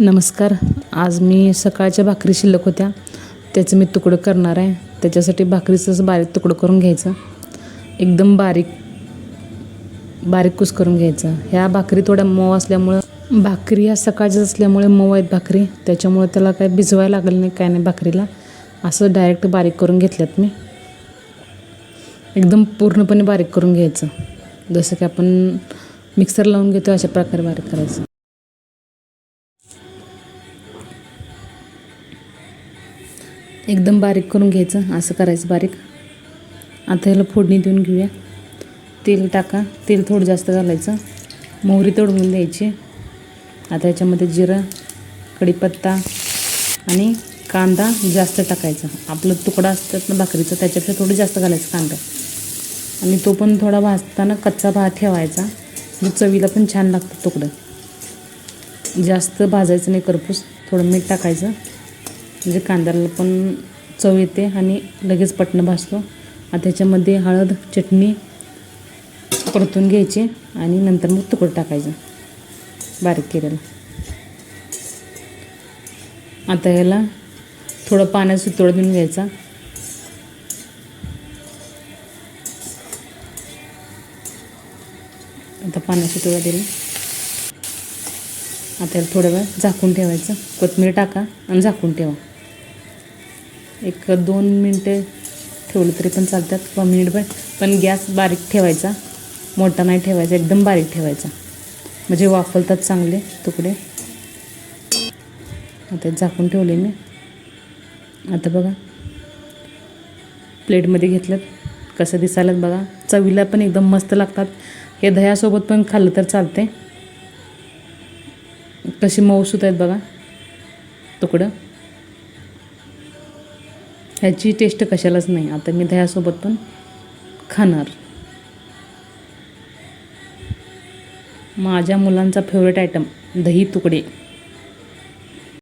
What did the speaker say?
नमस्कार. आज मी सकाळच्या भाकरी शिल्लक होत्या. त्याचं मी तुकडं करणार आहे. त्याच्यासाठी भाकरीचं असं बारीक तुकडं करून घ्यायचं. एकदम बारीक बारीक कुस करून घ्यायचं. ह्या भाकरी थोड्या मऊ असल्यामुळं भाकरी ह्या सकाळच्याच असल्यामुळे मऊ आहेत भाकरी. त्याच्यामुळे त्याला काय भिजवायला लागलं नाही काय नाही भाकरीला. असं डायरेक्ट बारीक करून घेतल्यात मी. एकदम पूर्णपणे बारीक करून घ्यायचं. जसं की आपण मिक्सर लावून घेतो अशा प्रकारे बारीक करायचं. एकदम बारीक करून घ्यायचं असं करायचं बारीक. आता ह्याला फोडणी देऊन घेऊया. तेल टाका. तेल थोडं जास्त घालायचं. मोहरी तोडवून द्यायची. आता याच्यामध्ये जिरं कढीपत्ता आणि कांदा जास्त टाकायचा. आपलं तुकडा असतात ना भाकरीचा त्याच्यापेक्षा थोडं जास्त घालायचं कांदा. आणि तो पण थोडा भाजताना कच्चा भात ठेवायचा. जो चवीला पण छान लागतं तुकडं. जास्त भाजायचं नाही करपूस. थोडं मीठ टाकायचं. म्हणजे कांद्याला पण चव येते आणि लगेच पटणं भाजतो आता त्याच्यामध्ये हळद चटणी परतून घ्यायची आणि नंतर मग तुकडं टाकायचं. बारीक केलेलं. आता ह्याला थोडं पाण्यात सुतोड देऊन घ्यायचा. आता पाण्यात सुतोडा दिला आता याला थोड्या वेळ झाकून ठेवायचं. कोथमीर टाका आणि झाकून ठेवा. एक दोन मिनटे ठेवलं तरी पण चालतात किंवा मिनिटभर पण गॅस बारीक ठेवायचा मोठा नाही ठेवायचा एकदम बारीक ठेवायचा. म्हणजे वाफलतात चांगले तुकडे. आता झाकून ठेवले मी. आता बघा. प्लेटमध्ये घेतलं कसं दिसायलात बघा. चवीला पण एकदम मस्त लागतात. हे दह्यासोबत पण खाल्लं तर चालते कशी मऊसूत आहेत बघा. तुकडं. ह्याची टेस्ट कशालाच नाही. आता मी दह्यासोबत पण खाणार. माझ्या मुलांचा फेवरेट आयटम दही तुकडे.